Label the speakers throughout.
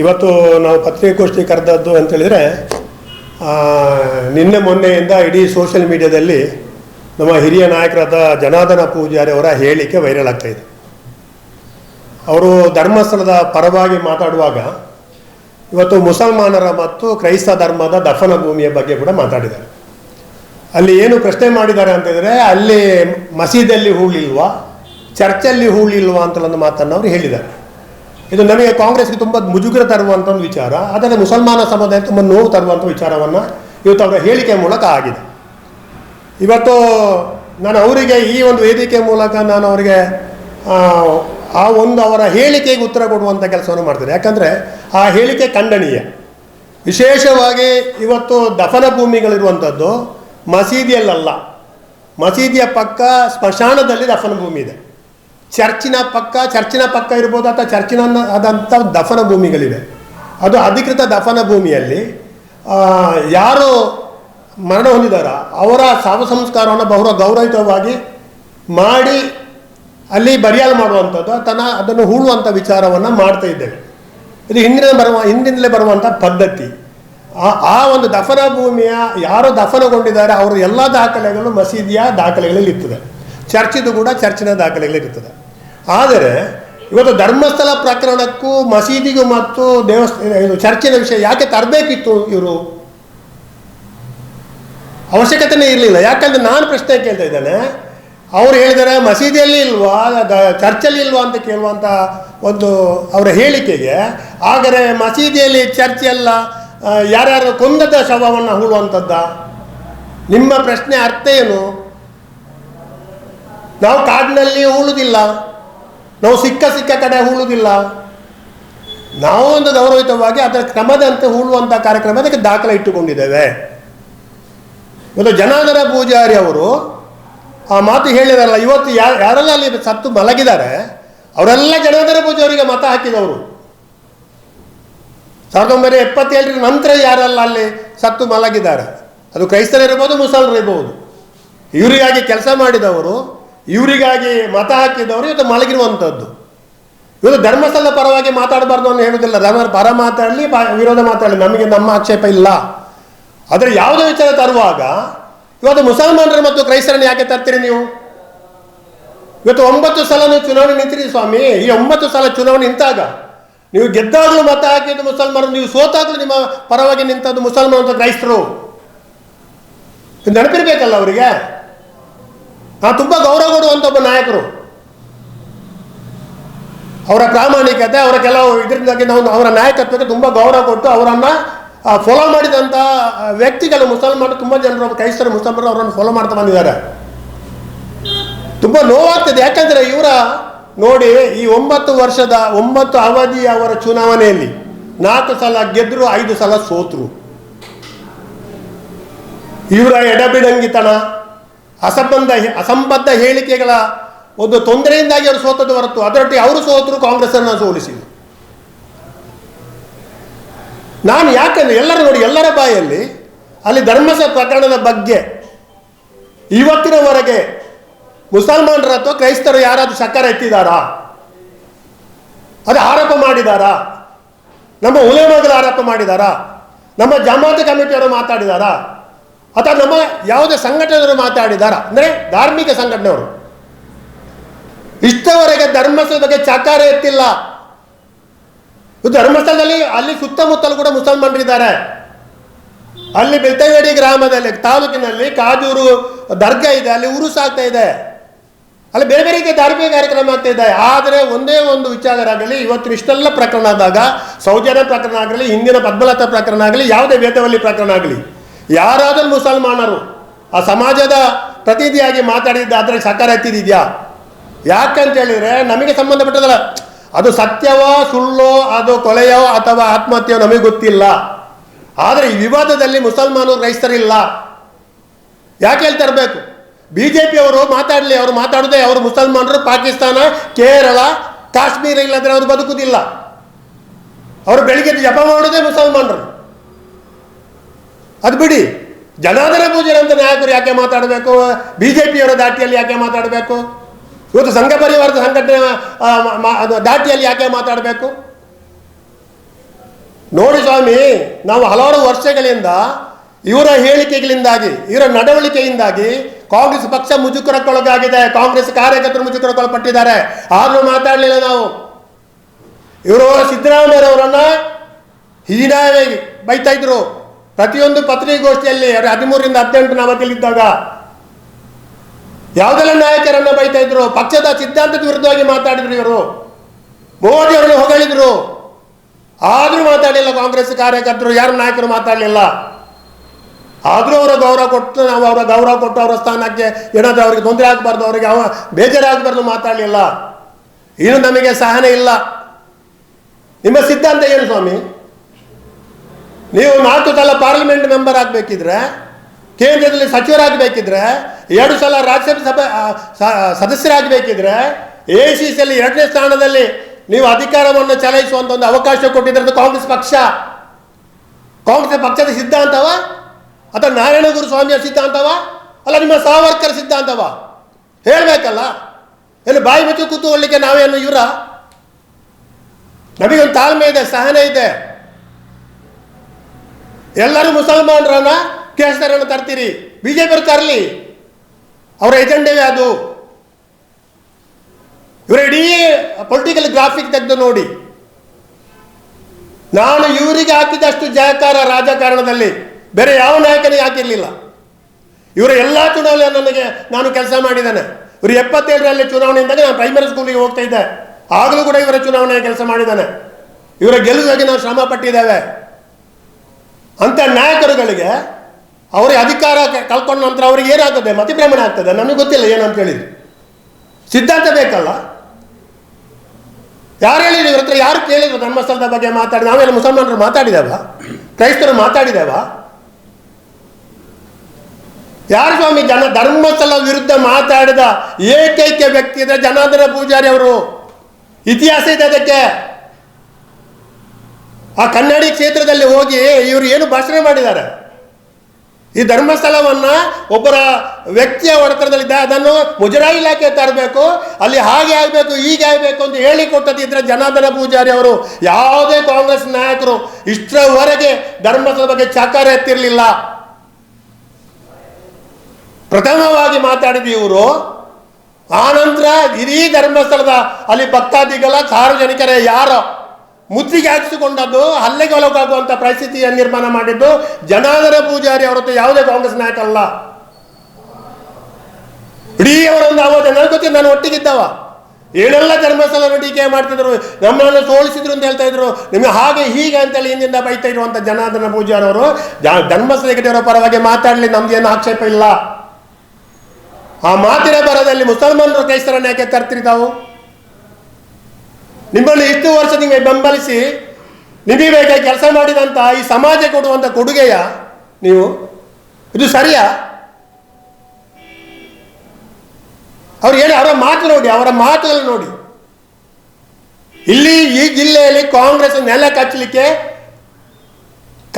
Speaker 1: ಇವತ್ತು ನಾವು ಪತ್ರಿಕಾಗೋಷ್ಠಿ ಕರೆದದ್ದು ಅಂತೇಳಿದರೆ ನಿನ್ನೆ ಮೊನ್ನೆಯಿಂದ ಇಡೀ ಸೋಷಿಯಲ್ ಮೀಡಿಯಾದಲ್ಲಿ ನಮ್ಮ ಹಿರಿಯ ನಾಯಕರಾದ ಜನಾರ್ದನ ಪೂಜಾರಿ ಅವರ ಹೇಳಿಕೆ ವೈರಲ್ ಆಗ್ತಾ ಇದೆ. ಅವರು ಧರ್ಮಸ್ಥಳದ ಪರವಾಗಿ ಮಾತಾಡುವಾಗ ಇವತ್ತು ಮುಸಲ್ಮಾನರ ಮತ್ತು ಕ್ರೈಸ್ತ ಧರ್ಮದ ದಫನ ಭೂಮಿಯ ಬಗ್ಗೆ ಕೂಡ ಮಾತಾಡಿದ್ದಾರೆ. ಅಲ್ಲಿ ಏನು ಪ್ರಶ್ನೆ ಮಾಡಿದ್ದಾರೆ ಅಂತಂದರೆ ಅಲ್ಲಿ ಮಸೀದಿಯಲ್ಲಿ ಹೂಳಿಲ್ವಾ ಚರ್ಚಲ್ಲಿ ಹೂಳಿಲ್ವಾ ಅಂತ ಒಂದು ಮಾತನ್ನು ಅವರು ಹೇಳಿದ್ದಾರೆ. ಇದು ನಮಗೆ ಕಾಂಗ್ರೆಸ್ಗೆ ತುಂಬ ಮುಜುಗರ ತರುವಂಥ ಒಂದು ವಿಚಾರ ಆದರೆ ಮುಸಲ್ಮಾನ ಸಮುದಾಯ ತುಂಬ ನೋವು ತರುವಂಥ ವಿಚಾರವನ್ನು ಇವತ್ತು ಅವರ ಹೇಳಿಕೆ ಮೂಲಕ ಆಗಿದೆ. ಇವತ್ತು ನಾನು ಅವರಿಗೆ ಈ ಒಂದು ವೇದಿಕೆ ಮೂಲಕ ನಾನು ಅವರಿಗೆ ಆ, ಆ ಒಂದು ಅವರ ಹೇಳಿಕೆಗೆ ಉತ್ತರ ಕೊಡುವಂಥ ಕೆಲಸವನ್ನು ಮಾಡ್ತಾರೆ ಯಾಕಂದರೆ ಆ ಹೇಳಿಕೆ ಖಂಡನೀಯ. ವಿಶೇಷವಾಗಿ ಇವತ್ತು ದಫನ ಭೂಮಿಗಳಿರುವಂಥದ್ದು ಮಸೀದಿಯಲ್ಲಲ್ಲ. ಮಸೀದಿಯ ಪಕ್ಕ ಸ್ಮಶಾನದಲ್ಲಿ ದಫನ ಭೂಮಿ ಇದೆ. ಚರ್ಚಿನ ಪಕ್ಕ ಚರ್ಚಿನ ಪಕ್ಕ ಇರ್ಬೋದು ಅಥವಾ ಚರ್ಚಿನ ಆದಂಥ ದಫನ ಭೂಮಿಗಳಿವೆ. ಅದು ಅಧಿಕೃತ ದಫನ ಭೂಮಿಯಲ್ಲಿ ಯಾರು ಮರಣ ಹೊಂದಿದಾರ ಅವರ ಸಾವು ಸಂಸ್ಕಾರವನ್ನು ಬಹುರ ಗೌರವಿತವಾಗಿ ಮಾಡಿ ಅಲ್ಲಿ ಬರಿಯಾಲು ಮಾಡುವಂಥದ್ದು, ತನ್ನ ಅದನ್ನು ಹೂಳುವಂಥ ವಿಚಾರವನ್ನು ಮಾಡ್ತಾ ಇದ್ದೇವೆ. ಇದು ಹಿಂದಿನ ಬರುವ ಹಿಂದಿನಲ್ಲೇ ಬರುವಂಥ ಪದ್ಧತಿ. ಆ ಆ ಒಂದು ದಫನ ಭೂಮಿಯ ಯಾರು ದಫನಗೊಂಡಿದ್ದಾರೆ, ಅವರ ಎಲ್ಲ ದಾಖಲೆಗಳು ಮಸೀದಿಯ ದಾಖಲೆಗಳಲ್ಲಿ ಇರ್ತದೆ ಚರ್ಚಿದು ಕೂಡ ಚರ್ಚಿನ ದಾಖಲೆಗಳಲ್ಲಿ ಇರ್ತದೆ ಆದರೆ ಇವತ್ತು ಧರ್ಮಸ್ಥಳ ಪ್ರಕರಣಕ್ಕೂ ಮಸೀದಿಗೂ ಮತ್ತು ದೇವಸ್ಥಾನ ಇದು ಚರ್ಚಿನ ವಿಷಯ ಯಾಕೆ ತರಬೇಕಿತ್ತು ಇವರು? ಅವಶ್ಯಕತೆನೇ ಇರಲಿಲ್ಲ. ಯಾಕಂದ್ರೆ ನಾನು ಪ್ರಶ್ನೆ ಕೇಳ್ತಾ ಇದ್ದೇನೆ ಅವ್ರು ಹೇಳಿದರೆ ಮಸೀದಿಯಲ್ಲಿ ಇಲ್ವಾ ಚರ್ಚಲ್ಲಿ ಇಲ್ವಾ ಅಂತ ಕೇಳುವಂಥ ಒಂದು ಅವರ ಹೇಳಿಕೆಗೆ ಆದರೆ ಮಸೀದಿಯಲ್ಲಿ ಚರ್ಚ್ ಎಲ್ಲ ಆ, ಯಾರ್ಯಾರು ಕೊಂದದ ಶವವನ್ನು ಹೂಳುವಂಥದ್ದ ನಿಮ್ಮ ಪ್ರಶ್ನೆ ಅರ್ಥ ಏನು? ನಾವು ಕಾಡಿನಲ್ಲಿ ಹೂಳುವುದಿಲ್ಲ ನಾವು ಸಿಕ್ಕ ಸಿಕ್ಕ ಕಡೆ ಹೂಳುವುದಿಲ್ಲ ನಾವು ಒಂದು ಗೌರವಿತವಾಗಿ ಅದರ ಕ್ರಮದಂತೆ ಹೂಳುವಂಥ ಕಾರ್ಯಕ್ರಮ ಅದಕ್ಕೆ ದಾಖಲೆ ಇಟ್ಟುಕೊಂಡಿದ್ದೇವೆ. ಒಂದು ಜನಾರ್ದನ ಪೂಜಾರಿ ಅವರು ಆ ಮಾತು ಹೇಳಿದಾರಲ್ಲ, ಇವತ್ತು ಯಾ, ಯಾರೆಲ್ಲ ಅಲ್ಲಿ ಸತ್ತು ಮಲಗಿದ್ದಾರೆ, ಅವರೆಲ್ಲ ಜನಾರ್ದನ ಪೂಜಾರಿಗೆ ಮತ ಹಾಕಿದವರು. ಸಾವಿರದ ಒಂಬೈನೂರ ಎಪ್ಪತ್ತೇಳರ ನಂತರ ಯಾರೆಲ್ಲ ಅಲ್ಲಿ ಸತ್ತು ಮಲಗಿದ್ದಾರೆ? ಅದು ಕ್ರೈಸ್ತರಿರ್ಬೋದು ಮುಸಲ್ಮರಿರ್ಬೋದು ಇವರಿಗಾಗಿ ಕೆಲಸ ಮಾಡಿದವರು ಇವರಿಗಾಗಿ ಮತ ಹಾಕಿದವರು ಇವತ್ತು ಮಲಗಿರುವಂಥದ್ದು. ಇವತ್ತು ಧರ್ಮಸ್ಥಳದ ಪರವಾಗಿ ಮಾತಾಡಬಾರ್ದು ಅಂತ ಹೇಳುವುದಿಲ್ಲ. ಧರ್ಮದ ಪರ ಮಾತಾಡಲಿ ವಿರೋಧ ಮಾತಾಡಲಿ. ನಮಗೆ ನಮ್ಮ ಆಕ್ಷೇಪ ಇಲ್ಲ. ಆದರೆ ಯಾವುದೇ ವಿಚಾರ ತರುವಾಗ ಇವತ್ತು ಮುಸಲ್ಮಾನರು ಮತ್ತು ಕ್ರೈಸ್ತರನ್ನು ಯಾಕೆ ತರ್ತೀರಿ ನೀವು? ಇವತ್ತು ಒಂಬತ್ತು ಸಲ ನೀವು ಚುನಾವಣೆ ನಿಂತಿರಿ ಸ್ವಾಮಿ. ಈ ಒಂಬತ್ತು ಸಲ ಚುನಾವಣೆ ನಿಂತಾಗ ನೀವು ಗೆದ್ದಾಗಲೂ ಮತ ಹಾಕಿದ್ದು ಮುಸಲ್ಮಾನರು, ನೀವು ಸೋತಾಗಲೂ ನಿಮ್ಮ ಪರವಾಗಿ ನಿಂತದ್ದು ಮುಸಲ್ಮಾನ ಕ್ರೈಸ್ತರು. ನೆನಪಿರ್ಬೇಕಲ್ಲ ಅವರಿಗೆ? ನಾ ತುಂಬ ಗೌರವ ಕೊಡುವಂಥ ಒಬ್ಬ ನಾಯಕರು. ಅವರ ಪ್ರಾಮಾಣಿಕತೆ ಅವರ ಕೆಲವು ಇದರಿಂದಾಗಿ ನಾವು ಅವರ ನಾಯಕತ್ವಕ್ಕೆ ತುಂಬ ಗೌರವ ಕೊಟ್ಟು ಅವರನ್ನು ಫಾಲೋ ಮಾಡಿದಂಥ ಆ, ವ್ಯಕ್ತಿಗಳು ಮುಸಲ್ಮಾನರು ತುಂಬ ಜನರು ಕ್ರೈಸ್ತರು ಮುಸಲ್ಮಾನರು ಅವರನ್ನು ಫಾಲೋ ಮಾಡ್ತಾ ಬಂದಿದ್ದಾರೆ. ತುಂಬ ನೋವಾಗ್ತದೆ. ಯಾಕಂದರೆ ಇವರ ನೋಡಿ ಈ ಒಂಬತ್ತು ವರ್ಷದ ಒಂಬತ್ತು ಅವಧಿಯ ಅವರ ಚುನಾವಣೆಯಲ್ಲಿ ನಾಲ್ಕು ಸಲ ಗೆದ್ದರು ಐದು ಸಲ ಸೋತರು. ಇವರ ಎಡಬಿಡಂಗಿತನ ಅಸಂಬಂಧ ಅಸಂಬದ್ಧ ಹೇಳಿಕೆಗಳ ಒಂದು ತೊಂದರೆಯಿಂದಾಗಿ ಅವರು ಸೋತದ್ದು ಹೊರತು ಅದರೊಟ್ಟಿಗೆ ಅವರು ಸೋತರು ಕಾಂಗ್ರೆಸ್ಸನ್ನು ಸೋಲಿಸಿದರು ನಾನು ಯಾಕಂದ್ರೆ ಎಲ್ಲರ ನೋಡಿ, ಎಲ್ಲರ ಬಾಯಲ್ಲಿ ಅಲ್ಲಿ ಧರ್ಮಸ ಪ್ರಕರಣದ ಬಗ್ಗೆ ಇವತ್ತಿನವರೆಗೆ ಮುಸಲ್ಮಾನರ ಅಥವಾ ಕ್ರೈಸ್ತರು ಯಾರಾದರೂ ಸಕ್ಕರ ಎತ್ತಿದಾರಾ ಅದು ಆರೋಪ ಮಾಡಿದಾರಾ ನಮ್ಮ ಉಲೇಮಗಳು ಆರೋಪ ಮಾಡಿದಾರಾ ನಮ್ಮ ಜಮಾತ್ ಕಮಿಟಿಯವರು ಮಾತಾಡಿದಾರಾ ಅಥವಾ ನಮ್ಮ ಯಾವುದೇ ಸಂಘಟನೆಯವರು ಮಾತಾಡಿದಾರ? ಅಂದರೆ ಧಾರ್ಮಿಕ ಸಂಘಟನೆಯವರು. ಇಷ್ಟವರೆಗೆ ಧರ್ಮಸ್ಥಳದ ಬಗ್ಗೆ ಚಾಕಾರ ಎತ್ತಿಲ್ಲ. ಧರ್ಮಸ್ಥಳದಲ್ಲಿ ಅಲ್ಲಿ ಸುತ್ತಮುತ್ತಲು ಕೂಡ ಮುಸಲ್ಮಾನರಿದ್ದಾರೆ ಅಲ್ಲಿ ಬೆಳ್ತಂಗಡಿ ಗ್ರಾಮದಲ್ಲಿ, ತಾಲೂಕಿನಲ್ಲಿ ಕಾಜೂರು ದರ್ಗಾ ಇದೆ, ಅಲ್ಲಿ ಉರುಸ್ ಆಗ್ತಾ ಇದೆ. ಅಲ್ಲಿ ಬೇರೆ ಬೇರೆ ರೀತಿಯ ಧಾರ್ಮಿಕ ಕಾರ್ಯಕ್ರಮ ಆಗ್ತಾ ಇದೆ. ಆದರೆ ಒಂದೇ ಒಂದು ವಿಚಾರ ಆಗಲಿ ಇವತ್ತು ಇಷ್ಟೆಲ್ಲ ಪ್ರಕರಣ ಆದಾಗ, ಸೌಜನ್ಯ ಪ್ರಕರಣ ಆಗಲಿ, ಹಿಂದಿನ ಪದ್ಮಲತಾ ಪ್ರಕರಣ ಆಗಲಿ, ಯಾವುದೇ ವೇದವಲ್ಲಿ ಪ್ರಕರಣ ಆಗಲಿ ಯಾರಾದರೂ ಮುಸಲ್ಮಾನರು ಆ ಸಮಾಜದ ಪ್ರತಿನಿಧಿಯಾಗಿ ಮಾತಾಡಿದ್ದ ಅದರ ಸಕಾರ ಎತ್ತಿದೆಯಾ? ಯಾಕಂತ ಹೇಳಿದ್ರೆ ನಮಗೆ ಸಂಬಂಧಪಟ್ಟದಲ್ಲ. ಅದು ಸತ್ಯವೋ ಸುಳ್ಳೋ ಅದು ಕೊಲೆಯೋ ಅಥವಾ ಆತ್ಮಹತ್ಯೆಯೋ ನಮಗೆ ಗೊತ್ತಿಲ್ಲ. ಆದರೆ ಈ ವಿವಾದದಲ್ಲಿ ಮುಸಲ್ಮಾನರು ಕ್ರೈಸ್ತರಿಲ್ಲ ಯಾಕೆ ಹೇಳ್ತಾ ಇರಬೇಕು? ಬಿ ಜೆ ಪಿಯವರು ಮಾತಾಡಲಿ, ಅವರು ಮಾತಾಡೋದೇ ಅವರು ಮುಸಲ್ಮಾನರು ಪಾಕಿಸ್ತಾನ, ಕೇರಳ, ಕಾಶ್ಮೀರ ಇಲ್ಲದ್ರೆ ಅವರು ಬದುಕುದಿಲ್ಲ. ಅವರು ಬೆಳಿಗ್ಗೆ ಜಪ ಮಾಡೋದೇ ಮುಸಲ್ಮಾನರು. ಅದು ಬಿಡಿ. ಜನಾರ್ದನ ಅಂತ ನಾಯಕರು ಯಾಕೆ ಮಾತಾಡಬೇಕು? ಬಿ ಜೆ ಪಿಯವರ ದಾಟಿಯಲ್ಲಿ ಯಾಕೆ ಮಾತಾಡಬೇಕು? ಇವತ್ತು ಸಂಘ ಪರಿವಾರದ ಸಂಘಟನೆ ದಾಟಿಯಲ್ಲಿ ಯಾಕೆ ಮಾತಾಡಬೇಕು? ನೋಡಿ ಸ್ವಾಮಿ, ನಾವು ಹಲವಾರು ವರ್ಷಗಳಿಂದ ಇವರ ಹೇಳಿಕೆಗಳಿಂದಾಗಿ, ಇವರ ನಡವಳಿಕೆಯಿಂದಾಗಿ ಕಾಂಗ್ರೆಸ್ ಪಕ್ಷ ಮುಜುಗರಕ್ಕೊಳಗಾಗಿದೆ. ಕಾಂಗ್ರೆಸ್ ಕಾರ್ಯಕರ್ತರು ಮುಜುಗರಕ್ಕೊಳಪಟ್ಟಿದ್ದಾರೆ. ಆದರೂ ಮಾತಾಡಲಿಲ್ಲ ನಾವು. ಇವರು ಸಿದ್ದರಾಮಯ್ಯರವರನ್ನ ಹೀನಾಯವಾಗಿ ಬೈತಾ ಇದ್ರು. ಪ್ರತಿಯೊಂದು ಪತ್ರಿಕಾಗೋಷ್ಠಿಯಲ್ಲಿ ಅವರು ಹದಿಮೂರರಿಂದ ಹದಿನೆಂಟು ಅವಧಿಯಲ್ಲಿದ್ದಾಗ ಯಾವುದೆಲ್ಲ ನಾಯಕರನ್ನ ಬೈತಾ ಇದ್ರು? ಪಕ್ಷದ ಸಿದ್ಧಾಂತದ ವಿರುದ್ಧವಾಗಿ ಮಾತಾಡಿದ್ರು ಇವರು. ಮೋದಿ ಅವರನ್ನು ಹೊಗಳಿದ್ರು. ಆದರೂ ಮಾತಾಡಲಿಲ್ಲ ಕಾಂಗ್ರೆಸ್ ಕಾರ್ಯಕರ್ತರು, ಯಾರು ನಾಯಕರು ಮಾತಾಡಲಿಲ್ಲ. ಆದರೂ ಅವರ ಗೌರವ ಕೊಟ್ಟು, ನಾವು ಅವರ ಗೌರವ ಕೊಟ್ಟು ಅವರ ಸ್ಥಾನಕ್ಕೆ ಏನಾದರೂ ಅವರಿಗೆ ತೊಂದರೆ ಆಗಬಾರ್ದು, ಅವರಿಗೆ ಅವ ಬೇಜಾರಾಗಬಾರ್ದು ಮಾತಾಡಲಿಲ್ಲ. ಇನ್ನು ನಮಗೆ ಸಹನೆ ಇಲ್ಲ. ನಿಮ್ಮ ಸಿದ್ಧಾಂತ ಏನು ಸ್ವಾಮಿ? ನೀವು ನಾಲ್ಕು ಸಲ ಪಾರ್ಲಿಮೆಂಟ್ ಮೆಂಬರ್ ಆಗಬೇಕಿದ್ರೆ, ಕೇಂದ್ರದಲ್ಲಿ ಸಚಿವರಾಗಬೇಕಿದ್ರೆ, ಎರಡು ಸಲ ರಾಜ್ಯಸಭೆ ಸಭೆ ಸದಸ್ಯರಾಗಬೇಕಿದ್ರೆ ಎ ಸಿ ಸಿಯಲ್ಲಿ ಎರಡನೇ ಸ್ಥಾನದಲ್ಲಿ ನೀವು ಅಧಿಕಾರವನ್ನು ಚಲಾಯಿಸುವಂತ ಒಂದು ಅವಕಾಶ ಕೊಟ್ಟಿದ್ರೆ ಕಾಂಗ್ರೆಸ್ ಪಕ್ಷ. ಕಾಂಗ್ರೆಸ್ ಪಕ್ಷದ ಸಿದ್ಧಾಂತವ? ಅಥವಾ ನಾರಾಯಣಗುರು ಸ್ವಾಮಿಯ ಸಿದ್ಧಾಂತವ? ಅಲ್ಲ, ನಿಮ್ಮ ಸಾವರ್ಕರ್ ಸಿದ್ಧಾಂತವ? ಹೇಳಬೇಕಲ್ಲ. ಎಲ್ಲಿ ಬಾಯಿ ಮುಚ್ಚಿ ಕೂತ್ಕೊಳ್ಳಿಕ್ಕೆ ನಾವೇನು ಇವರ? ನಮಗೊಂದು ತಾಳ್ಮೆ ಇದೆ, ಸಹನೆ ಇದೆ. ಎಲ್ಲರೂ ಮುಸಲ್ಮಾನರನ್ನ ಕೇಸರನ್ನು ತರ್ತೀರಿ. ಬಿ ಜೆ ಬಿಜೆಪಿ ತರಲಿ. ಅವರ ಎಜೆಂಡವೇ ಅದು ಇವರ ಇಡೀ ಪೊಲಿಟಿಕಲ್ ಗ್ರಾಫಿಕ್ ತೆಗೆದು ನೋಡಿ. ನಾನು ಇವರಿಗೆ ಹಾಕಿದಷ್ಟು ಜಯಕಾರ ರಾಜಕಾರಣದಲ್ಲಿ ಬೇರೆ ಯಾವ ನಾಯಕನಿಗೆ ಹಾಕಿರಲಿಲ್ಲ. ಇವರ ಎಲ್ಲ ಚುನಾವಣೆ ನನಗೆ ನಾನು ಕೆಲಸ ಮಾಡಿದ್ದೇನೆ. ಇವರು ಎಪ್ಪತ್ತೇಳರಲ್ಲಿ ಚುನಾವಣೆಯಿಂದ ನಾನು ಪ್ರೈಮರಿ ಸ್ಕೂಲಿಗೆ ಹೋಗ್ತಾ ಇದ್ದೆ. ಆಗಲೂ ಕೂಡ ಇವರ ಚುನಾವಣೆ ಕೆಲಸ ಮಾಡಿದ್ದಾನೆ. ಇವರ ಗೆಲುವಾಗಿ ನಾವು ಶ್ರಮ ಪಟ್ಟಿದ್ದೇವೆ. ಅಂತ ನಾಯಕರುಗಳಿಗೆ ಅವರೇ ಅಧಿಕಾರ ಕಳ್ಕೊಂಡ ನಂತರ ಅವರಿಗೆ ಏನಾಗ್ತದೆ? ಮತಿಭ್ರಮಣ ಆಗ್ತದೆ. ನಮಗೆ ಗೊತ್ತಿಲ್ಲ ಏನಂತ ಹೇಳಿದ್ರು. ಸಿದ್ಧಾಂತ ಬೇಕಲ್ಲ? ಯಾರು ಹೇಳಿದ್ರು? ಇವ್ರ ಹತ್ರ ಯಾರು ಕೇಳಿದ್ರು? ಧರ್ಮಸ್ಥಳದ ಬಗ್ಗೆ ಮಾತಾಡಿ, ನಾವೆಲ್ಲ ಮುಸಲ್ಮಾನರು ಮಾತಾಡಿದೇವ? ಕ್ರೈಸ್ತರು ಮಾತಾಡಿದೇವ? ಯಾರು ಸ್ವಾಮಿ ಜನ ಧರ್ಮಸ್ಥಳ ವಿರುದ್ಧ ಮಾತಾಡಿದ ಏಕೈಕ ವ್ಯಕ್ತಿ ಇದ್ರೆ ಜನಾರ್ದನ ಪೂಜಾರಿ ಅವರು? ಇತಿಹಾಸ ಇದೆ ಅದಕ್ಕೆ. ಆ ಕನ್ನಡಿ ಕ್ಷೇತ್ರದಲ್ಲಿ ಹೋಗಿ ಇವರು ಏನು ಭಾಷಣ ಮಾಡಿದ್ದಾರೆ? ಈ ಧರ್ಮಸ್ಥಳವನ್ನು ಒಬ್ಬರ ವ್ಯಕ್ತಿಯ ಒಡೆತನದಲ್ಲಿದ್ದ ಅದನ್ನು ಮುಜರಾಯಿ ಇಲಾಖೆ ತರಬೇಕು, ಅಲ್ಲಿ ಹಾಗೆ ಆಗಬೇಕು, ಹೀಗೆ ಆಗಬೇಕು ಅಂತ ಹೇಳಿಕೊಟ್ಟದಿದ್ರೆ ಜನಾರ್ದನ ಪೂಜಾರಿ ಅವರು ಯಾವುದೇ ಕಾಂಗ್ರೆಸ್ ನಾಯಕರು ಇಷ್ಟರವರೆಗೆ ಧರ್ಮಸ್ಥಳದ ಬಗ್ಗೆ ಚಾಕಾರ ಎತ್ತಿರಲಿಲ್ಲ ಪ್ರಥಮವಾಗಿ ಮಾತಾಡಿದ ಇವರು ಆನಂತರ ಇಡೀ ಧರ್ಮಸ್ಥಳದ ಅಲ್ಲಿ ಭಕ್ತಾದಿಗಳ ಸಾರ್ವಜನಿಕರೇ ಯಾರೋ ಮುತ್ತಿಗೆ ಹಾಕಿಸಿಕೊಂಡದ್ದು, ಹಲ್ಲೆಗೆ ಒಳಗಾಗುವಂಥ ಪರಿಸ್ಥಿತಿಯನ್ನು ನಿರ್ಮಾಣ ಮಾಡಿದ್ದು ಜನಾರ್ದನ ಪೂಜಾರಿ ಅವರದ್ದು ಯಾವುದೇ ಕಾಂಗ್ರೆಸ್ ನಾಯಕ ಅಲ್ಲ. ಇಡೀ ಅವರೊಂದು ಅವಧಿ ನನಗೆ ನಾನು ಒಟ್ಟಿಗಿದ್ದವ. ಏನೆಲ್ಲ ಧರ್ಮಸ್ಥಳ ಟೀಕೆ ಮಾಡ್ತಿದ್ರು, ನಮ್ಮನ್ನು ಸೋಲಿಸಿದ್ರು ಅಂತ ಹೇಳ್ತಾ ಇದ್ರು. ನಿಮಗೆ ಹಾಗೆ ಹೀಗೆ ಅಂತೇಳಿ ಹಿಂದಿಂದ ಬೈತಾ ಇರುವಂತ ಜನಾರ್ದನ ಪೂಜಾರಿ ಅವರು ಜ- ಧರ್ಮಸ್ಥಳ ಕಟ್ಟಿರೋ ಪರವಾಗಿ ಮಾತಾಡಲಿ ನಮ್ದೇನು ಆಕ್ಷೇಪ ಇಲ್ಲ. ಆ ಮಾತಿನ ಬರದಲ್ಲಿ ಮುಸಲ್ಮಾನರು ಕ್ರೈಸ್ತರನ್ನ ಯಾಕೆ ತರ್ತೀರಿ ತಾವು? ನಿಮ್ಮನ್ನು ಇಷ್ಟು ವರ್ಷ ನಿಮಗೆ ಬೆಂಬಲಿಸಿ ನಿಮಗೆ ಕೆಲಸ ಮಾಡಿದಂಥ ಈ ಸಮಾಜ ಕೊಡುವಂಥ ಕೊಡುಗೆಯ ನೀವು, ಇದು ಸರಿಯಾ? ಅವ್ರು ಹೇಳಿ, ಅವರ ಮಾತು ನೋಡಿ, ಅವರ ಮಾತುಗಳು ನೋಡಿ. ಇಲ್ಲಿ ಈ ಜಿಲ್ಲೆಯಲ್ಲಿ ಕಾಂಗ್ರೆಸ್ ನೆಲ ಕಚ್ಚಲಿಕ್ಕೆ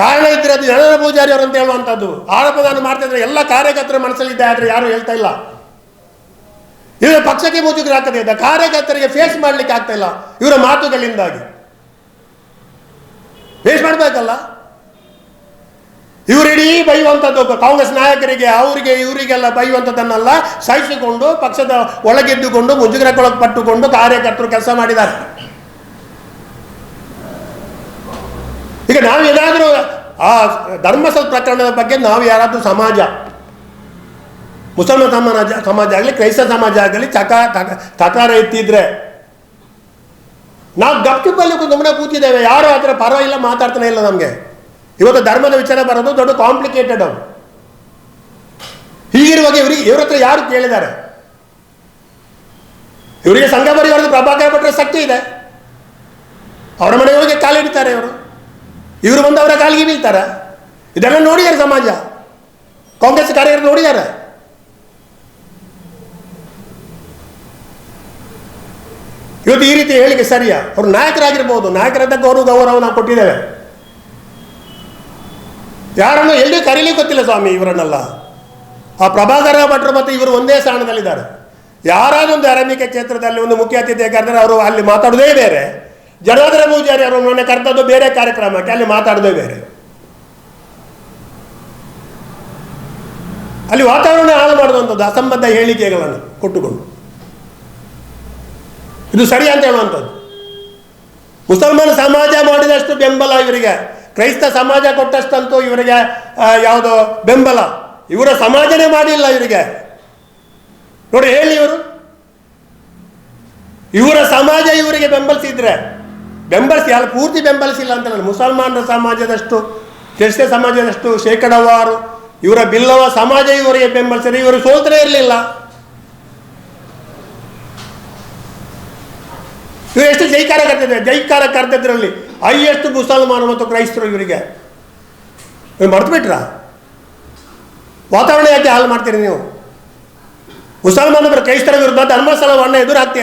Speaker 1: ಕಾರಣ ಇದ್ದಿರೋದು ಜನರ ಪೂಜಾರಿ ಅವರು ಅಂತ ಹೇಳುವಂಥದ್ದು ಆರೋಪ ನಾನು ಮಾಡ್ತಾ ಇದ್ರೆ ಎಲ್ಲ ಕಾರ್ಯಕರ್ತರ ಮನಸ್ಸಲ್ಲಿದ್ದೆ, ಆದರೆ ಯಾರು ಹೇಳ್ತಾ ಇಲ್ಲ. ಇವರ ಪಕ್ಷಕ್ಕೆ ಮುಜುಗರ ಆಗ್ತದೆ. ಇದೆ ಕಾರ್ಯಕರ್ತರಿಗೆ ಫೇಸ್ ಮಾಡ್ಲಿಕ್ಕೆ ಆಗ್ತಾ ಇಲ್ಲ. ಇವರ ಮಾತುಗಳಿಂದಾಗಿ. ಫೇಸ್ ಮಾಡ್ಬೇಕಲ್ಲ? ಇವರಿಡೀ ಬೈಯುವಂಥದ್ದು ಕಾಂಗ್ರೆಸ್ ನಾಯಕರಿಗೆ, ಅವರಿಗೆ, ಇವರಿಗೆಲ್ಲ ಬೈಯುವಂಥದ್ದನ್ನೆಲ್ಲ ಸಹಿಸಿಕೊಂಡು, ಪಕ್ಷದ ಒಳಗೆದ್ದುಕೊಂಡು ಮುಜುಗರಕ್ಕೊಳಗೆ ಪಟ್ಟುಕೊಂಡು ಕಾರ್ಯಕರ್ತರು ಕೆಲಸ ಮಾಡಿದ್ದಾರೆ. ಈಗ ನಾವು ಏನಾದರೂ ಆ ಧರ್ಮಸ್ಥಳ ಪ್ರಕರಣದ ಬಗ್ಗೆ ನಾವು ಯಾರಾದರೂ ಸಮಾಜ ಮುಸಲ್ಮಾನ ಸಮಾಜ ಸಮಾಜ ಆಗಲಿ, ಕ್ರೈಸ್ತ ಸಮಾಜ ಆಗಲಿ, ಚಕ ತಕ- ತಕಾರ ಎತ್ತಿದ್ರೆ ನಾವು ಗಪ್ಚುಪ್ಪಲ್ಲಿ ಗಮನ ಕೂತಿದ್ದೇವೆ. ಯಾರು ಆ ಪರವಾಗಿಲ್ಲ, ಮಾತಾಡ್ತಾನೆ ಇಲ್ಲ ನಮಗೆ. ಇವತ್ತು ಧರ್ಮದ ವಿಚಾರ ಬರೋದು ದೊಡ್ಡ ಕಾಂಪ್ಲಿಕೇಟೆಡ್ ಅವರು ಹೀಗಿರುವಾಗ ಇವರಿಗೆ ಇವ್ರ ಹತ್ರ ಯಾರು ಕೇಳಿದ್ದಾರೆ? ಇವರಿಗೆ ಸಂಘ ಬರೆಯವರದ್ದು ಪ್ರಭಾಕರ ಭಟ್ರ ಶಕ್ತಿ ಇದೆ. ಅವರ ಮನೆಯೊಳಗೆ ಕಾಲಿಡ್ತಾರೆ ಇವರು. ಇವರು ಬಂದು ಅವರ ಕಾಲಿಗೆ ಬೀಳ್ತಾರೆ. ಇದೆಲ್ಲ ನೋಡಿದ್ದಾರೆ ಸಮಾಜ. ಕಾಂಗ್ರೆಸ್ ಕಾರ್ಯಕರ್ತರು ನೋಡಿದ್ದಾರೆ. ಇವತ್ತು ಈ ರೀತಿ ಹೇಳಿಕೆ ಸರಿಯಾ? ಅವರು ನಾಯಕರಾಗಿರ್ಬೋದು. ನಾಯಕರಾದ ಗೌರವ ಗೌರವ ನಾವು ಕೊಟ್ಟಿದ್ದೇವೆ. ಯಾರನ್ನು ಎಲ್ಲಿ ಕರೀಲಿ ಗೊತ್ತಿಲ್ಲ ಸ್ವಾಮಿ ಇವರನ್ನೆಲ್ಲ. ಆ ಪ್ರಭಾಕರ ಭಟ್ರು ಮತ್ತು ಇವರು ಒಂದೇ ಸ್ಥಾನದಲ್ಲಿದ್ದಾರೆ. ಒಂದು ಅರಣ್ಯಕ ಕ್ಷೇತ್ರದಲ್ಲಿ ಒಂದು ಮುಖ್ಯ ಅತಿಥಿ ಕರೆದರೆ ಅವರು ಅಲ್ಲಿ ಮಾತಾಡೋದೇ ಬೇರೆ. ಜನಾರ್ದನ ಪೂಜಾರಿ ಅವರು ಮೊನ್ನೆ ಕರೆದದ್ದು ಬೇರೆ ಕಾರ್ಯಕ್ರಮಕ್ಕೆ ಅಲ್ಲಿ ಮಾತಾಡೋದೇ ಬೇರೆ. ಅಲ್ಲಿ ವಾತಾವರಣ ಹಾಳು ಮಾಡುವಂಥದ್ದು ಅಸಂಬದ್ಧ ಹೇಳಿಕೆಗಳನ್ನು ಕೊಟ್ಟುಕೊಂಡು. ಇದು ಸರಿ ಅಂತ ಹೇಳುವಂಥದ್ದು. ಮುಸಲ್ಮಾನ ಸಮಾಜ ಮಾಡಿದಷ್ಟು ಬೆಂಬಲ ಇವರಿಗೆ. ಕ್ರೈಸ್ತ ಸಮಾಜ ಕೊಟ್ಟಷ್ಟಂತೂ ಇವರಿಗೆ ಯಾವುದು ಬೆಂಬಲ. ಇವರ ಸಮಾಜನೇ ಮಾಡಿಲ್ಲ ಇವರಿಗೆ. ನೋಡಿ ಹೇಳಿ ಇವರು. ಇವರ ಸಮಾಜ ಇವರಿಗೆ ಬೆಂಬಲಿಸಿದ್ರೆ, ಬೆಂಬಲಿಸಿ, ಯಾರು ಪೂರ್ತಿ ಬೆಂಬಲಿಸಿಲ್ಲ ಅಂತ ನಾನು ಮುಸಲ್ಮಾನರ ಸಮಾಜದಷ್ಟು ಕ್ರಿಸ್ತ ಸಮಾಜದಷ್ಟು ಶೇಕಡವಾರು ಇವರ ಬಿಲ್ಲವ ಸಮಾಜ ಇವರಿಗೆ ಬೆಂಬಲಿಸಿದ್ರೆ, ಇವರು ಸೋಲ್ತನೇ ಇರಲಿಲ್ಲ. ಇವರು ಎಷ್ಟು ಜೈಕಾರ ಕರ್ತಿದ್ದಾರೆ ಜೈಕಾರ ಕರ್ತಿದ್ರಲ್ಲಿ ಹೈಯೆಸ್ಟ್ ಮುಸಲ್ಮಾನ ಮತ್ತು ಕ್ರೈಸ್ತರು ಇವರಿಗೆ. ನೀವು ಮರ್ತು ಬಿಟ್ರ ವಾತಾವರಣ ಯಾಕೆ ಹಾಲು ಮಾಡ್ತೀರಿ ನೀವು? ಮುಸಲ್ಮಾನರು ಕ್ರೈಸ್ತರ ವಿರುದ್ಧ ಧರ್ಮಸ್ಥಳವನ್ನು ಎದುರು ಹಾಕ್ತಿ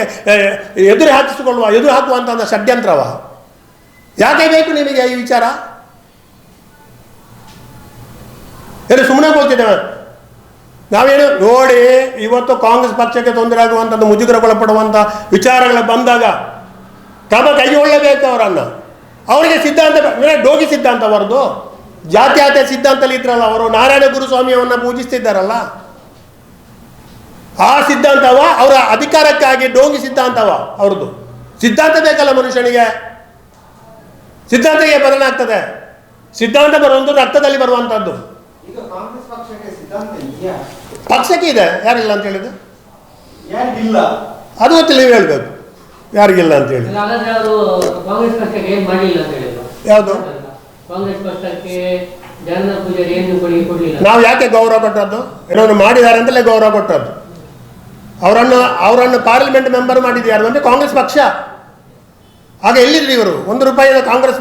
Speaker 1: ಎದುರು ಹಾಕಿಸಿಕೊಳ್ಳುವ, ಎದುರು ಹಾಕುವಂಥ ಷಡ್ಯಂತ್ರವ. ಯಾಕೆ ಬೇಕು ನಿಮಗೆ ಈ ವಿಚಾರ? ಏನು ಸುಮ್ಮನೆ ಹೋಗ್ತಿದ್ದೇವೆ ನಾವೇನು ನೋಡಿ, ಇವತ್ತು ಕಾಂಗ್ರೆಸ್ ಪಕ್ಷಕ್ಕೆ ತೊಂದರೆ ಆಗುವಂಥದ್ದು ಮುಜುಗರಗೊಳಪಡುವಂಥ ವಿಚಾರಗಳು ಬಂದಾಗ ಕ್ರಮ ಕೈಗೊಳ್ಳಬೇಕು ಅವರನ್ನು. ಅವರಿಗೆ ಸಿದ್ಧಾಂತ ಡೋಗಿ ಸಿದ್ಧಾಂತ ಅವರದು ಜಾತ್ಯಾತ ಸಿದ್ಧಾಂತಲ್ಲಿ ಇದ್ರಲ್ಲ ಅವರು. ನಾರಾಯಣ ಗುರುಸ್ವಾಮಿಯವನ್ನ ಪೂಜಿಸ್ತಿದ್ದಾರಲ್ಲ. ಆ ಸಿದ್ಧಾಂತವ ಅವರ ಅಧಿಕಾರಕ್ಕಾಗಿ ಡೋಗಿ ಸಿದ್ಧಾಂತವ ಅವ್ರದ್ದು. ಸಿದ್ಧಾಂತ ಬೇಕಲ್ಲ ಮನುಷ್ಯನಿಗೆ. ಸಿದ್ಧಾಂತಕ್ಕೆ ಬದಲಾಗ್ತದೆ. ಸಿದ್ಧಾಂತ ಬರುವಂಥದ್ದು ರಕ್ತದಲ್ಲಿ ಬರುವಂಥದ್ದು
Speaker 2: ಪಕ್ಷಕ್ಕೆ
Speaker 1: ಇದೆ. ಯಾರಿಲ್ಲ ಅಂತ
Speaker 2: ಹೇಳಿದ್ರು
Speaker 1: ಅದು ಗೊತ್ತಿಲ್ಲ ನೀವು ಹೇಳ್ಬೇಕು. ಯಾರಿಗಿಲ್ಲ ಅಂತ ಹೇಳಿ. ಯಾವುದು? ನಾವು ಯಾಕೆ ಗೌರವ ಕೊಟ್ಟದ್ದು? ಏನೋ ಮಾಡಿದ್ದಾರೆ ಅಂತಲೇ ಗೌರವ ಕೊಟ್ಟದ್ದು. ಅವರನ್ನು ಅವರನ್ನು ಪಾರ್ಲಿಮೆಂಟ್ ಮೆಂಬರ್ ಮಾಡಿದ್ದು ಯಾರು? ಅಂದರೆ ಕಾಂಗ್ರೆಸ್ ಪಕ್ಷ. ಆಗ ಎಲ್ಲಿದ್ರು ಇವರು? ಒಂದು ರೂಪಾಯಿ ಕಾಂಗ್ರೆಸ್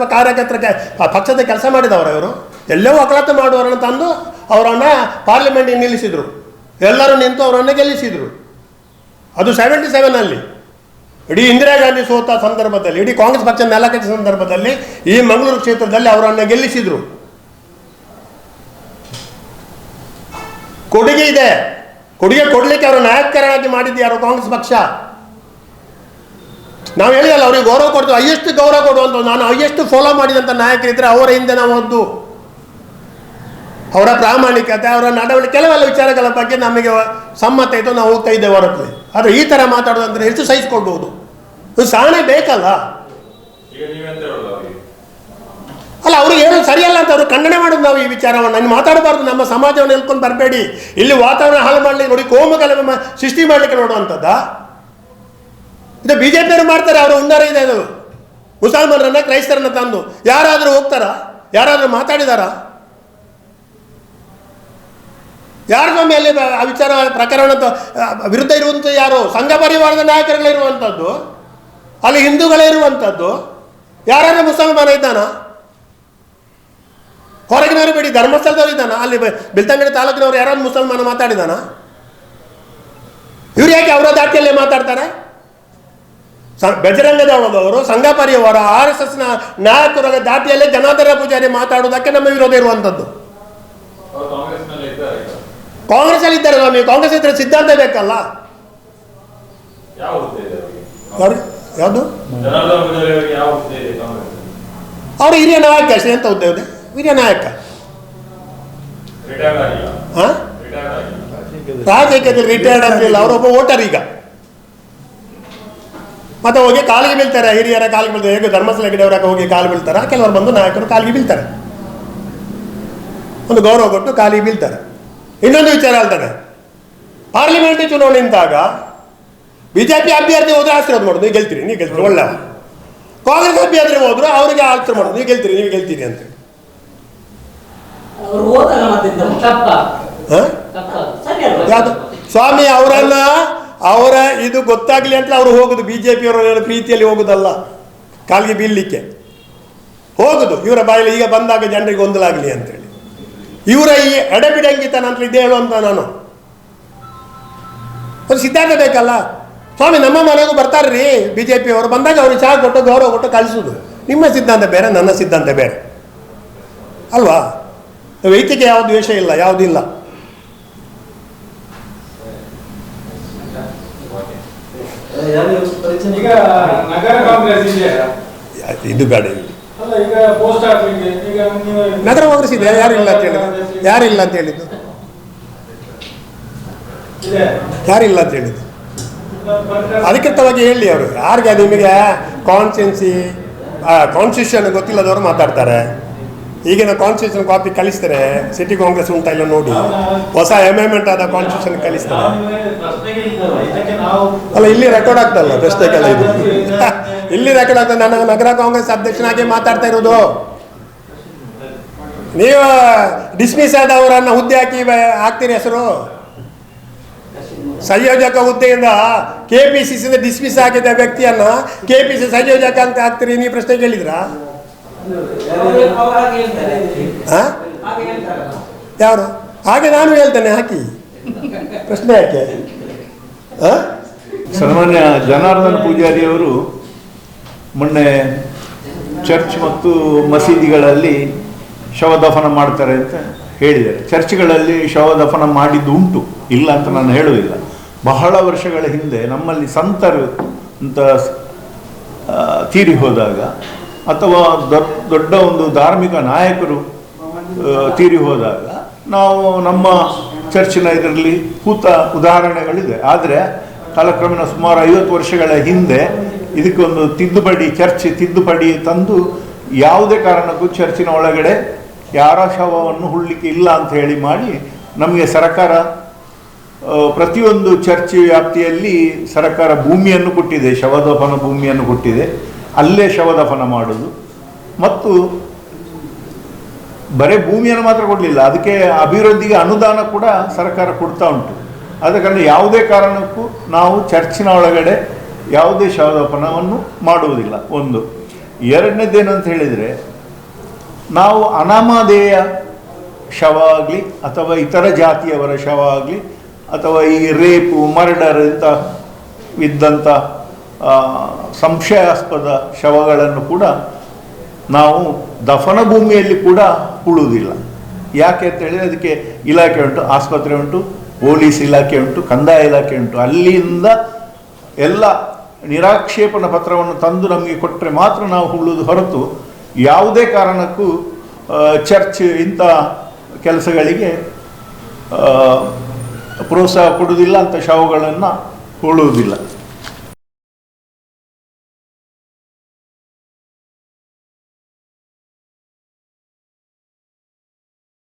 Speaker 1: ಆ ಪಕ್ಷದ ಕೆಲಸ ಮಾಡಿದವರು ಇವರು. ಎಲ್ಲೋ ವಕಾಲತ್ತು ಮಾಡುವವರನ್ನು ತಂದು ಅವರನ್ನು ಪಾರ್ಲಿಮೆಂಟಿಗೆ ನಿಲ್ಲಿಸಿದರು. ಎಲ್ಲರೂ ನಿಂತು ಅವರನ್ನು ಗೆಲ್ಲಿಸಿದರು. ಅದು ಸೆವೆಂಟಿ ಸೆವೆನಲ್ಲಿ ಇಡೀ ಇಂದಿರಾ ಗಾಂಧಿ ಸೋತ ಸಂದರ್ಭದಲ್ಲಿ, ಇಡೀ ಕಾಂಗ್ರೆಸ್ ಪಕ್ಷ ನೆಲಕಟ್ಟಿದ ಸಂದರ್ಭದಲ್ಲಿ ಈ ಮಂಗಳೂರು ಕ್ಷೇತ್ರದಲ್ಲಿ ಅವರನ್ನು ಗೆಲ್ಲಿಸಿದರು. ಕೊಡುಗೆ ಇದೆ. ಕೊಡುಗೆ ಕೊಡಲಿಕ್ಕೆ ಅವರು ನಾಯಕರಾಗಿ ಮಾಡಿದ್ದು ಯಾರು? ಕಾಂಗ್ರೆಸ್ ಪಕ್ಷ. ನಾವು ಹೇಳಿದಲ್ಲ, ಅವ್ರಿಗೆ ಗೌರವ ಕೊಡ್ತೀವಿ. ಹೈಯೆಸ್ಟ್ ಗೌರವ ಕೊಡುವಂತ ನಾನು ಹೈಯೆಸ್ಟ್ ಫಾಲೋ ಮಾಡಿದಂಥ ನಾಯಕರಿದ್ದರೆ ಅವರ ಹಿಂದೆ ನಾವು ಹೋದ್ದು ಅವರ ಪ್ರಾಮಾಣಿಕತೆ ಅವರ ನಡವಳಿಕೆ ಕೆಲವೆಲ್ಲ ವಿಚಾರಗಳ ಬಗ್ಗೆ ನಮಗೆ ಸಮ್ಮತ ಇತ್ತು ನಾವು ಹೋಗ್ತಾ ಇದ್ದೇವೆ ಹೊರತು. ಆದರೆ ಈ ಥರ ಮಾತಾಡೋದಂದ್ರೆ ಹೆಚ್ಚು ಸಹಿಸ್ಕೊಳ್ಬಹುದು ಇದು ಸಹನೆ ಬೇಕಲ್ಲ? ಅಲ್ಲ ಅವ್ರಿಗೆ ಏನು ಸರಿಯಲ್ಲ ಅಂತ ಅವರು ಖಂಡನೆ ಮಾಡೋದು ನಾವು ಈ ವಿಚಾರವನ್ನು. ನಾನು ಮಾತಾಡಬಾರ್ದು ನಮ್ಮ ಸಮಾಜವನ್ನು ಹೇಳ್ಕೊಂಡು ಬರಬೇಡಿ. ಇಲ್ಲಿ ವಾತಾವರಣ ಹಾಳು ಮಾಡಲಿಕ್ಕೆ ನೋಡಿ ಕೋಮುಗಲ ಸೃಷ್ಟಿ ಮಾಡಲಿಕ್ಕೆ ನೋಡುವಂಥದ್ದಾ? ಇದು ಬಿ ಜೆ ಪಿಯವರು ಮಾಡ್ತಾರೆ ಅವರು ಉಂದಾರ ಇದೆ ಅದು. ಮುಸಲ್ಮಾನರನ್ನ ಕ್ರೈಸ್ತರನ್ನ ತಂದು. ಯಾರಾದರೂ ಹೋಗ್ತಾರಾ? ಯಾರಾದರೂ ಮಾತಾಡಿದಾರಾ? ಯಾರ ಮೇಲೆ ಆ ವಿಚಾರ ಪ್ರಕರಣ ವಿರುದ್ಧ ಇರುವಂಥ ಯಾರು? ಸಂಘ ಪರಿವಾರದ ನಾಯಕರುಗಳಿರುವಂಥದ್ದು ಅಲ್ಲಿ ಹಿಂದೂಗಳೇ ಇರುವಂಥದ್ದು ಯಾರು ಮುಸಲ್ಮಾನ ಇದ್ದಾನ? ಹೊರಗಿನವರು ಬಿಡಿ, ಧರ್ಮಸ್ಥಳದವ್ರು ಇದ್ದಾನ? ಅಲ್ಲಿ ಬಿಲ್ತಂಗಡಿ ತಾಲೂಕಿನವರು ಯಾರಾದ್ರು ಮುಸಲ್ಮಾನ ಮಾತಾಡಿದಾನ? ಇವ್ರು ಯಾಕೆ ಅವರ ದಾಟಿಯಲ್ಲೇ ಮಾತಾಡ್ತಾರೆ? ಸ- ಬಜರಂಗದವರು ಸಂಘ ಪರಿವಾರ, ಆರ್ ಎಸ್ ಎಸ್ನ ನಾಯಕರ ದಾಟಿಯಲ್ಲೇ ಜನಾಧಾರ ಪೂಜಾರಿ ಮಾತಾಡೋದಕ್ಕೆ ನಮ್ಮ ವಿರೋಧ ಇರುವಂಥದ್ದು
Speaker 3: ಈಗ
Speaker 1: ಕಾಂಗ್ರೆಸ್ ಅಲ್ಲಿ ಇದ್ದಾರೆ ಸ್ವಾಮಿ ಕಾಂಗ್ರೆಸ್ ಇದ್ರೆ ಸಿದ್ಧಾಂತ ಬೇಕಲ್ಲ ಯಾವುದು? ಅವರು ಹಿರಿಯ ನಾಯಕ ಅಷ್ಟೇ ಹುದ್ದೆ ಇದೆ ಹಿರಿಯ ನಾಯಕ. ಹಾಂ ರಾಜಕೀಯದಲ್ಲಿ ರಿಟೈರ್ಡ್ ಆಗಲಿಲ್ಲ ಅವರೊಬ್ಬ ವೋಟರ್ ಈಗ. ಮತ್ತೆ ಹೋಗಿ ಕಾಲಿಗೆ ಬೀಳ್ತಾರೆ ಹಿರಿಯರ ಕಾಲಿಗೆ ಬೀಳ್ತಾರೆ ಹೇಗೆ ಧರ್ಮಸ್ಥಳ ಗಿಡವರಾಗ ಹೋಗಿ ಕಾಲು ಬೀಳ್ತಾರೆ? ಕೆಲವರು ಬಂದು ನಾಯಕರು ಕಾಲಿಗೆ ಬೀಳ್ತಾರೆ. ಒಂದು ಗೌರವ ಕೊಟ್ಟು ಕಾಲಿಗೆ ಬೀಳ್ತಾರೆ. ಇನ್ನೊಂದು ವಿಚಾರ ಹೇಳ್ತಾರೆ ಪಾರ್ಲಿಮೆಂಟ್ ಚುನಾವಣೆ ನಿಂತಾಗ ಬಿಜೆಪಿ ಅಭ್ಯರ್ಥಿ ಹೋದ್ರೆ ಆಶೀರ್ವಾದ ಮಾಡೋದು ನೀವು ಗೆಲ್ತೀರಿ ನೀವು ಗೆಲ್ತೀರಿ ಒಳ್ಳೆ. ಕಾಂಗ್ರೆಸ್ ಅಭ್ಯರ್ಥಿ ಹೋದ್ರು ಅವರಿಗೆ ಆಸ್ತಿ ಮಾಡೋದು ನೀವು ಗೆಲ್ತೀರಿ ನೀವು ಗೆಲ್ತೀರಿ ಅಂತ. ಯಾವುದು? ಸ್ವಾಮಿ ಅವರನ್ನ ಅವರ ಇದು ಗೊತ್ತಾಗ್ಲಿ ಅಂತ ಅವರು ಹೋಗುದು. ಬಿಜೆಪಿಯವರ ಪ್ರೀತಿಯಲ್ಲಿ ಹೋಗುದಲ್ಲ ಕಾಲಿಗೆ ಬೀಳಲಿಕ್ಕೆ. ಹೋಗುದು ಇವರ ಬಾಯಲ್ಲಿ ಈಗ ಬಂದಾಗ ಜನರಿಗೆ ಗೊಂದಲಾಗಲಿ ಅಂತೇಳಿ. ಇವರ ಈ ಎಡಬಿಡಂಗಿತ ಅಂತ ಇದೇ ಹೇಳುವಂತ ನಾನು. ಒಂದು ಸಿದ್ಧಾಂತ ಬೇಕಲ್ಲ? ಸ್ವಾಮಿ ನಮ್ಮ ಮನೆಗೂ ಬರ್ತಾರ್ರಿ ಬಿ ಜೆ ಅವರು. ಬಂದಾಗ ಅವ್ರಿಗೆ ಚಹಾ ಕೊಟ್ಟು ಗೌರವ ಕೊಟ್ಟು ಕಳಿಸೋದು. ನಿಮ್ಮ ಸಿದ್ಧಾಂತ ಬೇರೆ ನನ್ನ ಸಿದ್ಧಾಂತ ಬೇರೆ. ಅಲ್ವಾ? ವೈದ್ಯಕ್ಕೆ ಯಾವ ದ್ವೇಷ ಇಲ್ಲ ಯಾವುದಿಲ್ಲ ಇದು. ಬೇಡ ನಗರ ಹೋಗಿಸಿದೆ ಇದೆ ಯಾರಿಲ್ಲ ಅಂತ ಹೇಳಿದ್ದು? ಯಾರಿಲ್ಲ ಅಂತ ಹೇಳಿದ್ದು? ಯಾರಿಲ್ಲ ಅಂತ ಹೇಳಿದ್ದು?
Speaker 4: ಅದಕ್ಕಿಂತವಾಗಿ
Speaker 1: ಅಧಿಕೃತವಾಗಿ ಹೇಳಿ ಅವರು. ಯಾರಿಗೆ ನಿಮಗೆ ಕಾನ್ಸ್ಟಿಟ್ಯೂನ್ಸಿ ಕಾನ್ಸ್ಟಿಟ್ಯೂಷನ್ ಗೊತ್ತಿಲ್ಲದವರು ಮಾತಾಡ್ತಾರೆ. ಈಗಿನ ಕಾನ್ಸ್ಟಿಟ್ಯೂಷನ್ ಕಾಪಿ ಕಲಿಸ್ತಾರೆ ಸಿಟಿ ಕಾಂಗ್ರೆಸ್ ಉಂಟಾ ಇಲ್ಲ ನೋಡಿ. ಹೊಸ ಅಮೆಂಡ್ಮೆಂಟ್ ಆದ ಕಾನ್ಸ್ಟಿಟ್ಯೂಷನ್
Speaker 4: ನಾವು
Speaker 1: ಅಲ್ಲ, ಇಲ್ಲಿ ರೆಕಾರ್ಡ್ ಆಗ್ತಲ್ಲ ಪ್ರಶ್ನೆಗೆಲ್ಲ ಇದು. ಇಲ್ಲಿ ರೆಕಾರ್ಡ್ ಆಗ್ತದೆ ನಾನು ನಗರ ಕಾಂಗ್ರೆಸ್ ಅಧ್ಯಕ್ಷನಾಗಿ ಮಾತಾಡ್ತಾ ಇರೋದು ನೀವು ಡಿಸ್ಮಿಸ್ ಆದವರನ್ನ ಹುದ್ದೆ ಹಾಕಿ, ಹಾಕ್ತೀರಿ ಹೆಸರು? ಸಂಯೋಜಕ ಹುದ್ದೆಯಿಂದ ಕೆ ಪಿ ಸಿ ಡಿಸ್ಮಿಸ್ ಆಗಿದ್ದ ವ್ಯಕ್ತಿಯನ್ನ ಕೆ ಪಿ ಸಿ ಸಂಯೋಜಕ ಅಂತ ಹಾಕ್ತೀರಿ, ನೀವು ಪ್ರಶ್ನೆ ಕೇಳಿದ್ರಾ? ಯಾರು ಹಾಗೆ ನಾನು ಹೇಳ್ತೇನೆ ಹಾಕಿ. ಪ್ರಶ್ನೆ ಯಾಕೆ? ಹಾ
Speaker 5: ಸನ್ಮಾನ್ಯ ಜನಾರ್ದನ ಪೂಜಾರಿ ಅವರು ಮೊನ್ನೆ ಚರ್ಚ್ ಮತ್ತು ಮಸೀದಿಗಳಲ್ಲಿ ಶವ ದಫನ ಮಾಡ್ತಾರೆ ಅಂತ ಹೇಳಿದ್ದಾರೆ. ಚರ್ಚ್ಗಳಲ್ಲಿ ಶವದಫನ ಮಾಡಿದ್ದು ಉಂಟು ಇಲ್ಲ ಅಂತ ನಾನು ಹೇಳುವುದಿಲ್ಲ. ಬಹಳ ವರ್ಷಗಳ ಹಿಂದೆ ನಮ್ಮಲ್ಲಿ ಸಂತರು ಅಂತ ತೀರಿ ಹೋದಾಗ ಅಥವಾ ದೊಡ್ಡ ಒಂದು ಧಾರ್ಮಿಕ ನಾಯಕರು ತೀರಿ ಹೋದಾಗ ನಾವು ನಮ್ಮ ಚರ್ಚಿನ ಇದರಲ್ಲಿ ಕೂತ ಉದಾಹರಣೆಗಳಿದೆ. ಆದರೆ ಕಾಲಕ್ರಮೇಣ ಸುಮಾರು ಐವತ್ತು ವರ್ಷಗಳ ಹಿಂದೆ ಇದಕ್ಕೊಂದು ತಿದ್ದುಪಡಿ, ಚರ್ಚ್ ತಿದ್ದುಪಡಿ ತಂದು ಯಾವುದೇ ಕಾರಣಕ್ಕೂ ಚರ್ಚಿನ ಒಳಗಡೆ ಯಾರ ಶವವನ್ನು ಹುಡ್ಲಿಕ್ಕೆ ಇಲ್ಲ ಅಂತ ಹೇಳಿ ಮಾಡಿ ನಮಗೆ ಸರ್ಕಾರ ಪ್ರತಿಯೊಂದು ಚರ್ಚ್ ವ್ಯಾಪ್ತಿಯಲ್ಲಿ ಸರ್ಕಾರ ಭೂಮಿಯನ್ನು ಕೊಟ್ಟಿದೆ, ಶವದೋಪನ ಭೂಮಿಯನ್ನು ಕೊಟ್ಟಿದೆ. ಅಲ್ಲೇ ಶವದಫನ ಮಾಡೋದು. ಮತ್ತು ಬರೀ ಭೂಮಿಯನ್ನು ಮಾತ್ರ ಕೊಡಲಿಲ್ಲ. ಅದಕ್ಕೆ ಅಭಿವೃದ್ಧಿಗೆ ಅನುದಾನ ಕೂಡ ಸರ್ಕಾರ ಕೊಡ್ತಾ ಉಂಟು. ಆದ ಕಾರಣ ಯಾವುದೇ ಕಾರಣಕ್ಕೂ ನಾವು ಚರ್ಚಿನ ಒಳಗಡೆ ಯಾವುದೇ ಶವದಪನವನ್ನು ಮಾಡುವುದಿಲ್ಲ. ಒಂದು. ಎರಡನೇದೇನು ಅಂತ ಹೇಳಿದರೆ, ನಾವು ಅನಾಮಧೇಯ ಶವ ಆಗಲಿ, ಅಥವಾ ಇತರ ಜಾತಿಯವರ ಶವ ಆಗಲಿ, ಅಥವಾ ಈ ರೇಪು, ಮರ್ಡರ್ ಇಂಥ ಇದ್ದಂಥ ಸಂಶಯಾಸ್ಪದ ಶವಗಳನ್ನು ಕೂಡ ನಾವು ದಫನ ಭೂಮಿಯಲ್ಲಿ ಕೂಡ ಉಳುವುದಿಲ್ಲ. ಯಾಕೆ ಅಂತ ಹೇಳಿದರೆ ಅದಕ್ಕೆ ಇಲಾಖೆ ಉಂಟು, ಆಸ್ಪತ್ರೆ ಉಂಟು, ಪೊಲೀಸ್ ಇಲಾಖೆ ಉಂಟು, ಕಂದಾಯ ಇಲಾಖೆ ಉಂಟು. ಅಲ್ಲಿಂದ ಎಲ್ಲ ನಿರಾಕ್ಷೇಪಣ ಪತ್ರವನ್ನು ತಂದು ನಮಗೆ ಕೊಟ್ಟರೆ ಮಾತ್ರ ನಾವು ಉಳುವುದು ಹೊರತು ಯಾವುದೇ ಕಾರಣಕ್ಕೂ ಚರ್ಚ್ ಇಂಥ ಕೆಲಸಗಳಿಗೆ ಪ್ರೋತ್ಸಾಹ ಕೊಡುವುದಿಲ್ಲ ಅಂತ ಶವಗಳನ್ನು ಉಳುವುದಿಲ್ಲ.